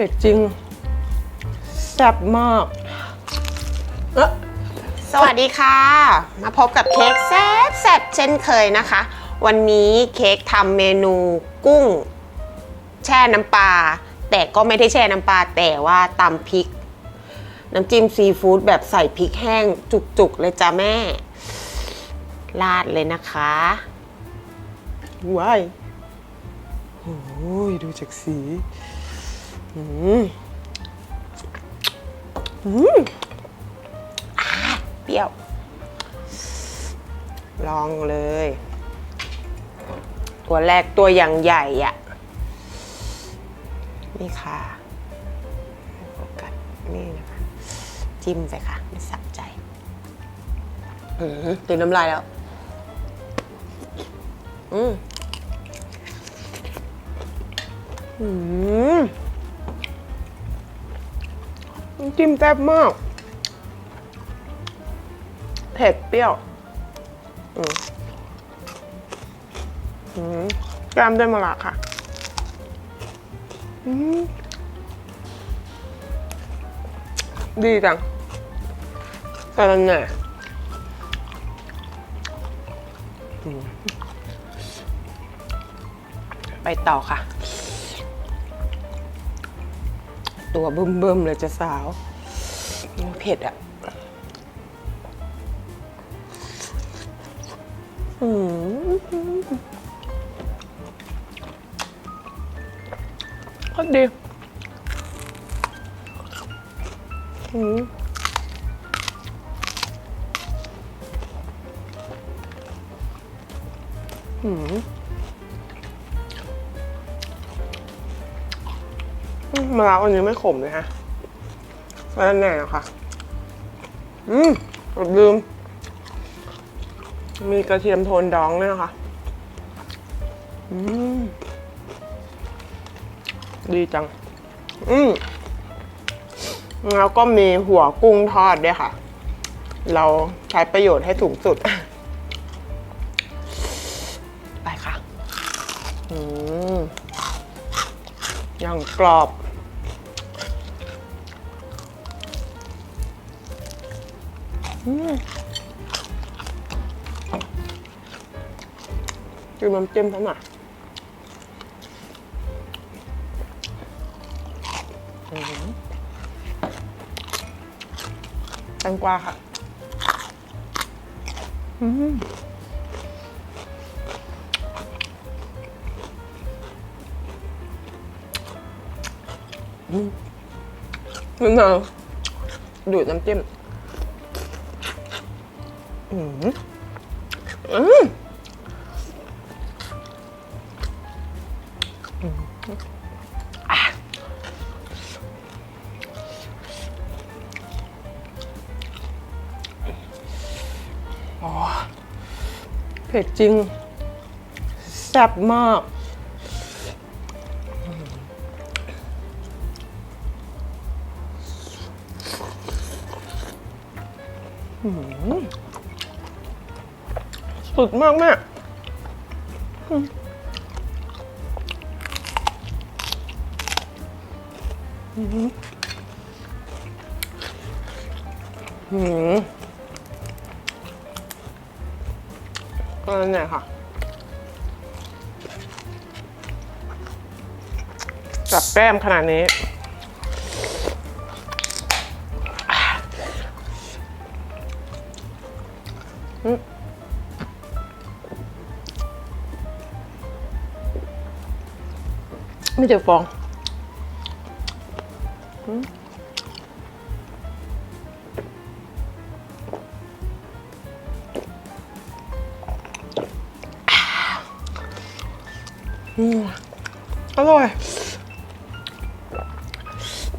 ผ็ดจริง แซ่บมากเอ๊ะสวัสดีค่ะ มาพบกับเค้กแซ่บแซ่บเช่นเคยนะคะ วันนี้เค้กทำเมนูกุ้ง แช่น้ำปลาแต่ก็ไม่ได้แช่น้ำปลาแต่ว่าตำพริก น้ำจิ้มซีฟู้ดแบบใส่พริกแห้งจุกๆเลยจ้ะแม่ ราดเลยนะคะว้ายโอ้ยดูจากสี อืมอืมเปรี้ยว ลองเลย ตัวแรกตัวอย่างใหญ่อะนี่ค่ะโฟกัสนี่นะคะ จิ้มไปค่ะไม่สับใจอือหือติดน้ำลายแล้ว อืมอืมน้ำ จิ้มแซ่บมาก เผ็ดเปรี้ยวแกล้มด้วยมะระค่ะดีจังกระแหน่ไปต่อค่ะ ตัวเบิ่มๆเลยจะสาวเผ็ดอะอืมคดีอืม ระวันนี้ไม่ขมเลยฮะแล้วแน่ค่ะ อืมลืม มีกระเทียมโทนดองด้วยนะคะอืมดีจัง อืมแล้วก็มีหัวกุ้งทอดด้วยค่ะ เราใช้ประโยชน์ให้สูงสุด ไปค่ะ อืมยังกรอบ อืมดูน้ำจิ้มเขาหน่อยอื้อหือแตงกวาค่ะ อืมอืมมันเอาดูดน้ำจิ้ม อืมอืมเผ็ดจริง แซ่บมาก อื้อหือ สุดมากแม่อืมอื้อหืออือหือก็นั่นแหละค่ะกับแป้มขนาดนี้ อืม ไม่เจอฟองอืมอืมอร่อย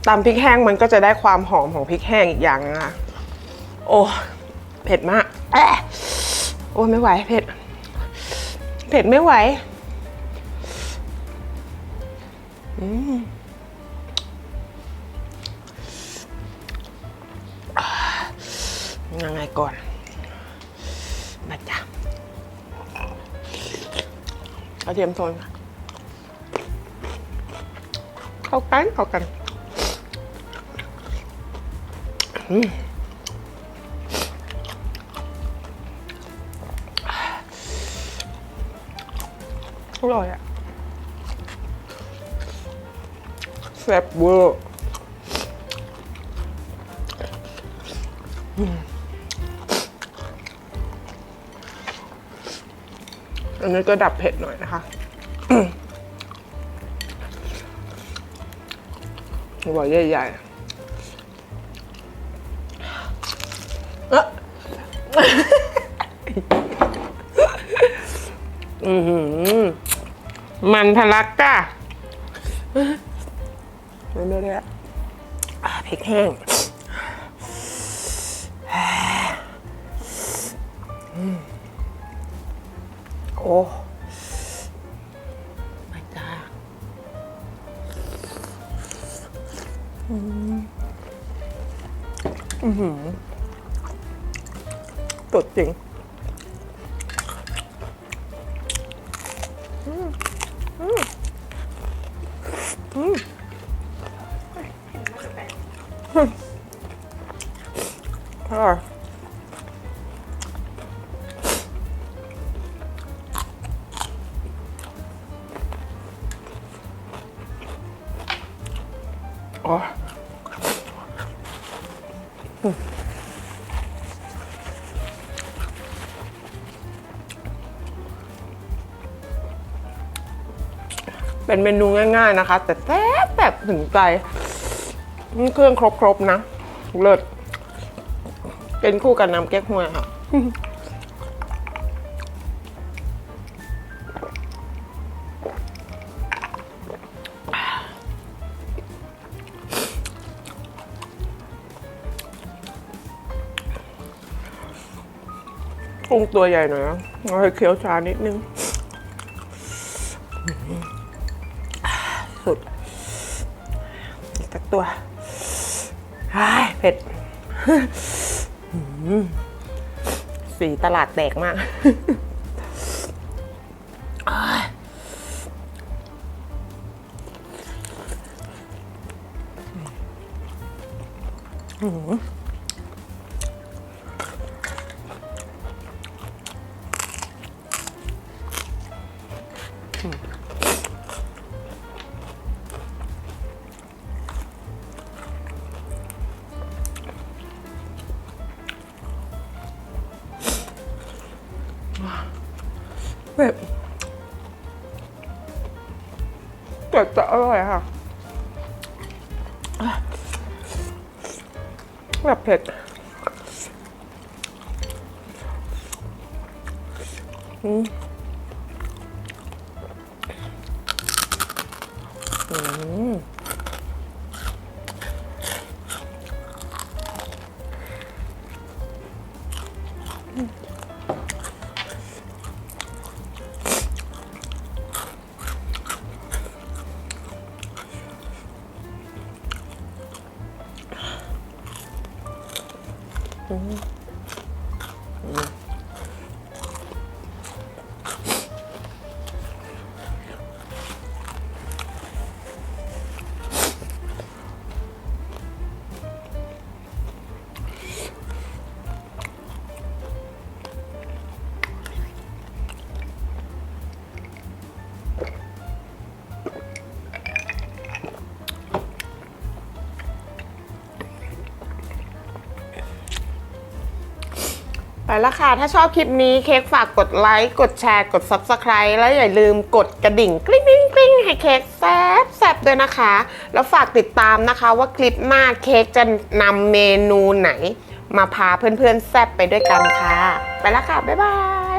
ตำพริกแห้งมันก็จะได้ความหอมของพริกแห้งอีกอย่างนะคะโอ้เผ็ดมากแอะโอ้ยไม่ไหวเผ็ด เผ็ดไม่ไหว Mm. À, ngày còn mà chà có thêm thôi mà khâu cánh khâu cành mm. rồi ạ à. แซ่บเวอร์อันนี้ก็ดับเผ็ดหน่อยนะคะหัวใหญ่ๆเอ๊ะอือหือมันทะลักก้ะ มันไม่ได้อะพริกแห้งโอ้ไม่จ้าตดจริงอืมอืมอืม ร่อยอ๋อเป็นเมนูง่าย ๆ นะคะ แต่แซ่บแบบถึงใจนี่เครื่องครบ ๆ นะ เลิศ เป็นคู่กับน้ำแก้วฮวยค่ะ กุ้งตัวใหญ่หน่อยนะเอาให้เคี้ยวช้านิดนึง สุดอีกสักตัวอ้เผ็ด สีตลาดแตกมาก อืมแบบแต่จะอร่อยค่ะ แบบเผ็ด อืม 嗯。 ไปแล้วค่ะ ถ้าชอบคลิปนี้เค้กฝากกดไลค์ กดแชร์ กด Subscribe แล้วอย่าลืมกดกระดิ่งกริ๊งกริ๊งกริ๊งให้เค้กแซบแซบด้วยนะคะ แล้วฝากติดตามนะคะว่าคลิปหน้าเค้กจะนำเมนูไหน มาพาเพื่อนๆแซบไปด้วยกันค่ะ ไปแล้วค่ะ บ๊ายบาย